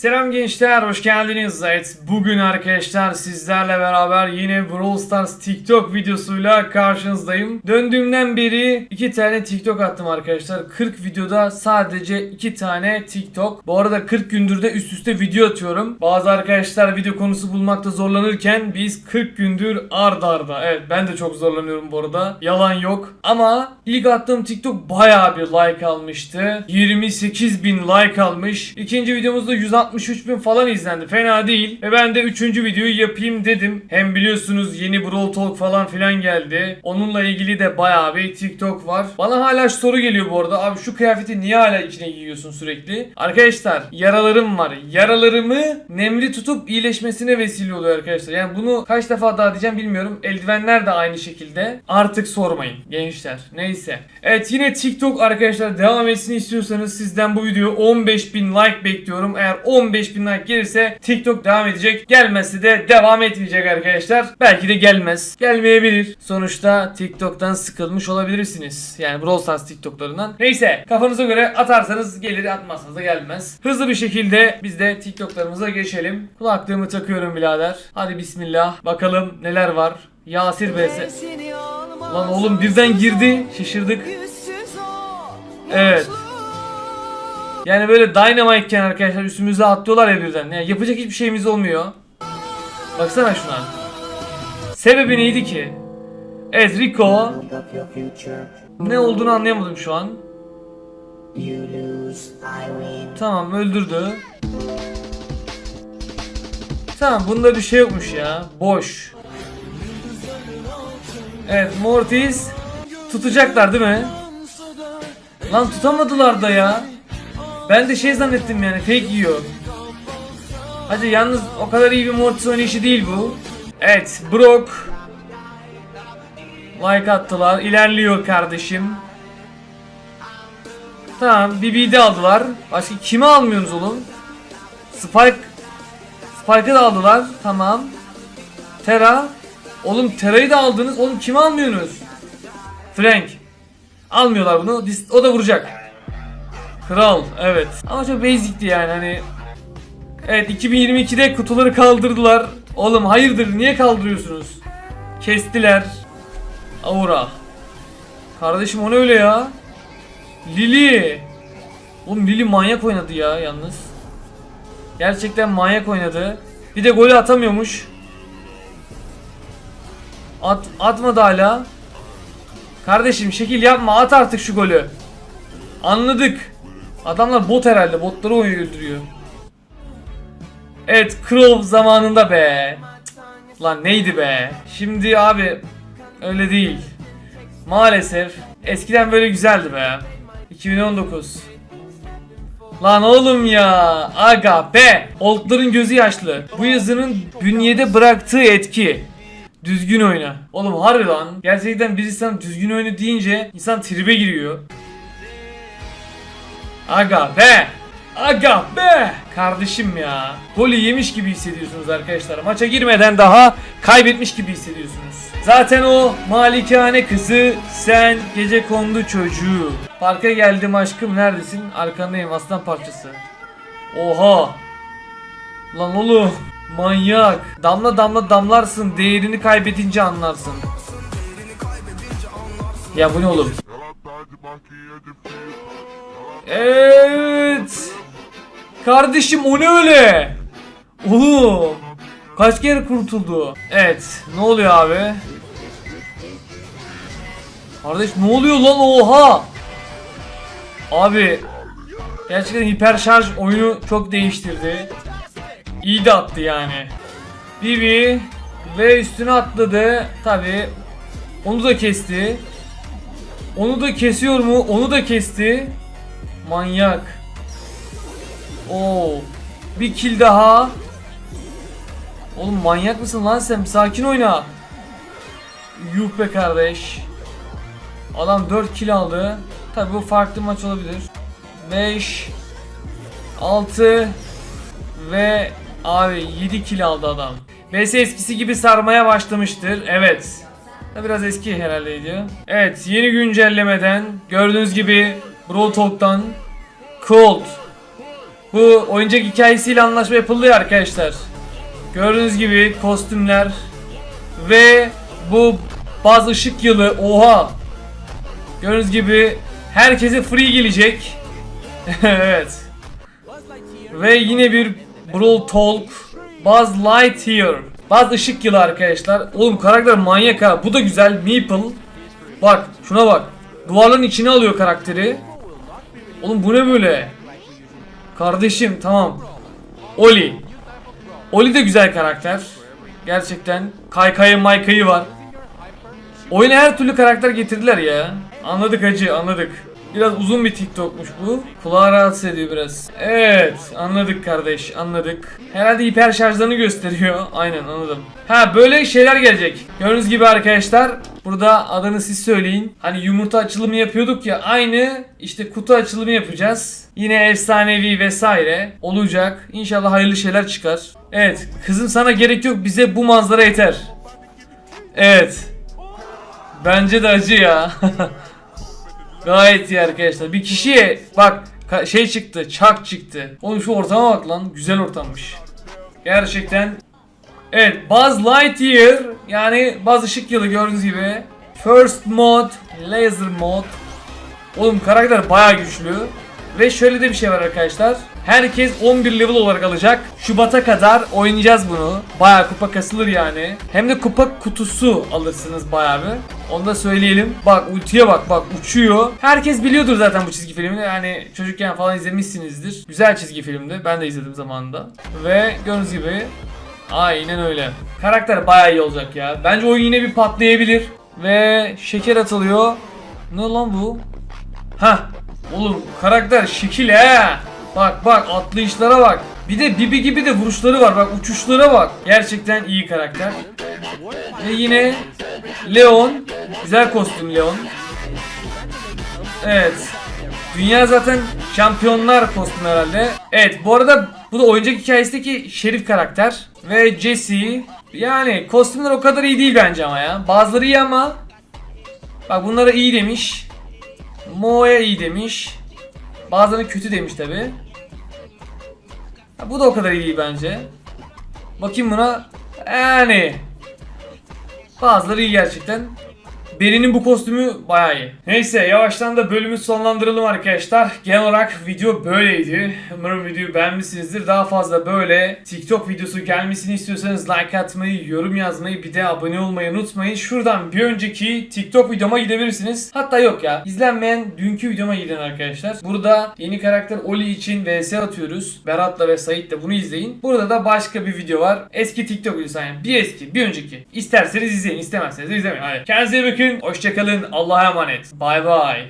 Selam gençler, hoş geldiniz. Evet, bugün arkadaşlar sizlerle beraber yine Brawl Stars TikTok videosuyla karşınızdayım. Döndüğümden beri iki tane TikTok attım arkadaşlar. 40 videoda sadece iki tane TikTok. Bu arada 40 gündür de üst üste video atıyorum. Bazı arkadaşlar video konusu bulmakta zorlanırken biz 40 gündür ard arda. Evet, ben de çok zorlanıyorum bu arada. Yalan yok. Ama ilk attığım TikTok bayağı bir like almıştı. 28 bin like almış. İkinci videomuzda 163 bin falan izlendi. Fena değil. Ve ben de üçüncü videoyu yapayım dedim. Hem biliyorsunuz yeni Brawl Talk falan filan geldi. Onunla ilgili de bayağı bir TikTok var. Bana hala şu soru geliyor bu arada. Abi şu kıyafeti niye hala içine giyiyorsun sürekli? Arkadaşlar yaralarım var. Yaralarımı nemli tutup iyileşmesine vesile oluyor arkadaşlar. Yani bunu kaç defa daha diyeceğim bilmiyorum. Eldivenler de aynı şekilde. Artık sormayın gençler. Neyse. Evet yine TikTok arkadaşlar devam etsin istiyorsanız sizden bu video 15.000 like bekliyorum. Eğer 15.000 like gelirse TikTok devam edecek. Gelmezse de devam etmeyecek arkadaşlar. Belki de gelmez. Gelmeyebilir. Sonuçta TikTok'tan sıkılmış olabilirsiniz. Yani Brawl Stars TikTok'larından. Neyse kafanıza göre atarsanız gelir atmazsanız da gelmez. Hızlı bir şekilde biz de TikTok'larımıza geçelim. Kulaklığımı takıyorum birader. Hadi bismillah. Bakalım neler var. Yasir vs. Lan oğlum birden girdi. Şaşırdık. Evet. Yani böyle Dynamite'ken arkadaşlar üstümüze atlıyorlar ya birden. Yani yapacak hiçbir şeyimiz olmuyor. Baksana şuna. Sebebi neydi ki? Evet Rico. Ne olduğunu anlayamadım şu an. Tamam öldürdü. Tamam bunda bir şey yokmuş ya. Boş. Evet Mortis tutacaklar değil mi? Lan tutamadılar da ya. Ben de şey zannettim yani fake yiyor. Hadi yalnız o kadar iyi bir Mortis oynayışı değil bu. Evet Brock. Like attılar. İlerliyor kardeşim. Tamam BB'de aldılar. Başka kimi almıyorsunuz oğlum? Spike. Spike'ı da aldılar. Tamam. Terra. Oğlum Terra'yı da aldınız. Oğlum kimi almıyorsunuz? Frank. Almıyorlar bunu. O da vuracak. Kral evet. Ama çok basic'ti yani hani. Evet 2022'de kutuları kaldırdılar. Oğlum hayırdır niye kaldırıyorsunuz? Kestiler. Aura. Kardeşim o ne öyle ya? Lili. Oğlum Lili manyak oynadı ya yalnız. Gerçekten manyak oynadı. Bir de golü atamıyormuş. At, atmadı hala. Kardeşim şekil yapma at artık şu golü. Anladık. Adamlar bot herhalde. Botları oyun öldürüyor. Evet Crow zamanında be. Lan neydi be. Şimdi abi öyle değil. Maalesef. Eskiden böyle güzeldi be. 2019. Lan oğlum ya. Aga be. Oldların gözü yaşlı. Bu yazının bünyede bıraktığı etki. Düzgün oyna. Oğlum harbi lan. Gerçekten bir insan düzgün oyna deyince insan tribe giriyor. Aga be. Aga be. Kardeşim ya. Golü yemiş gibi hissediyorsunuz arkadaşlar. Maça girmeden daha kaybetmiş gibi hissediyorsunuz. Zaten o malikane kızı sen gece kondu çocuğu. Parka geldim aşkım neredesin? Arkandayım aslan parçası. Oha. Lan oğlum manyak. Damla damla damlarsın değerini kaybedince anlarsın. Ya bu ne oğlum? Evet. Kardeşim o ne öyle? Oğlum. Kaç kere kurtuldu? Evet. Ne oluyor abi? Kardeş ne oluyor lan oha? Abi gerçekten hiper şarj oyunu çok değiştirdi. İyi de attı yani. Bibi ve üstüne atladı. Tabi onu da kesti. Onu da kesiyor mu? Onu da kesti. Manyak. Oo. Bir kill daha. Oğlum manyak mısın lan sen? Sakin oyna. Yuh be kardeş. Adam 4 kill aldı. Tabi bu farklı maç olabilir. 5 6 ve abi 7 kill aldı adam. VS eskisi gibi sarmaya başlamıştır. Evet. Biraz eski herhalde diyor. Evet yeni güncellemeden gördüğünüz gibi Brawl Talk'tan Cold Bu oyuncak hikayesiyle anlaşma yapıldı ya arkadaşlar. Gördüğünüz gibi kostümler ve bu bazı ışık yılı oha. Gördüğünüz gibi herkese free gelecek. evet. Ve yine bir Brawl Talk Buzz Lightyear Buzz ışık yılı arkadaşlar Oğlum karakter manyak ha bu da güzel Meeple Bak şuna bak Duvarların içine alıyor karakteri Oğlum bu ne böyle? Kardeşim tamam. Oli. Oli de güzel karakter. Gerçekten Kaykayı maykayı var. Oyuna her türlü karakter getirdiler ya. Anladık hacı anladık Biraz uzun bir TikTok'muş bu. Kulağı rahatsız ediyor biraz. Evet, anladık kardeş, anladık. Herhalde hiper şarjlarını gösteriyor. Aynen anladım. Ha böyle şeyler gelecek. Gördüğünüz gibi arkadaşlar, burada adını siz söyleyin. Hani yumurta açılımı yapıyorduk ya, aynı işte kutu açılımı yapacağız. Yine efsanevi vesaire olacak. İnşallah hayırlı şeyler çıkar. Evet, kızım sana gerek yok, bize bu manzara yeter. Evet. Bence de acı ya. Gayet iyi arkadaşlar. Bir kişiye bak şey çıktı, çak çıktı. Oğlum şu ortama bak lan. Güzel ortammış. Gerçekten. Evet, Buzz Lightyear yani Buzz ışık yılı gördüğünüz gibi. First mod, laser mod. Oğlum karakter bayağı güçlü. Ve şöyle de bir şey var arkadaşlar. Herkes 11 level olarak alacak. Şubat'a kadar oynayacağız bunu. Bayağı kupa kasılır yani. Hem de kupa kutusu alırsınız bayağı bir. Onu da söyleyelim. Bak ultiye bak bak uçuyor. Herkes biliyordur zaten bu çizgi filmini. Yani çocukken falan izlemişsinizdir. Güzel çizgi filmdi. Ben de izledim zamanında. Ve gördüğünüz gibi Aynen öyle. Karakter bayağı iyi olacak ya. Bence oyun yine bir patlayabilir. Ve şeker atılıyor. Ne lan bu? Ha, oğlum karakter şekil he. Bak bak atlayışlara bak. Bir de Bibi gibi de vuruşları var. Bak uçuşlara bak. Gerçekten iyi karakter. Ve yine Leon. Güzel kostüm Leon. Evet. Dünya zaten şampiyonlar kostüm herhalde. Evet bu arada bu da oyuncak hikayesindeki Şerif karakter. Ve Jesse. Yani kostümler o kadar iyi değil bence ama ya. Bazıları iyi ama. Bak bunlara iyi demiş. Mo'ya iyi demiş. Bazılarına kötü demiş tabi. Bu da o kadar iyi değil bence. Bakayım buna. Yani. Bazıları iyi gerçekten. Beri'nin bu kostümü bayağı iyi. Neyse yavaştan da bölümü sonlandıralım arkadaşlar. Genel olarak video böyleydi. Umarım videoyu beğenmişsinizdir. Daha fazla böyle TikTok videosu gelmesini istiyorsanız like atmayı, yorum yazmayı, bir de abone olmayı unutmayın. Şuradan bir önceki TikTok videoma gidebilirsiniz. Hatta yok ya. izlenmeyen dünkü videoma gidin arkadaşlar. Burada yeni karakter Oli için vs atıyoruz. Berat'la ve Sait'le bunu izleyin. Burada da başka bir video var. Eski TikTok videosu yani. Bir eski, bir önceki. İsterseniz izleyin, istemezseniz de izlemeyin. Hadi. Kendinize iyi bakın. Hoşçakalın. Allah'a emanet. Bay bay.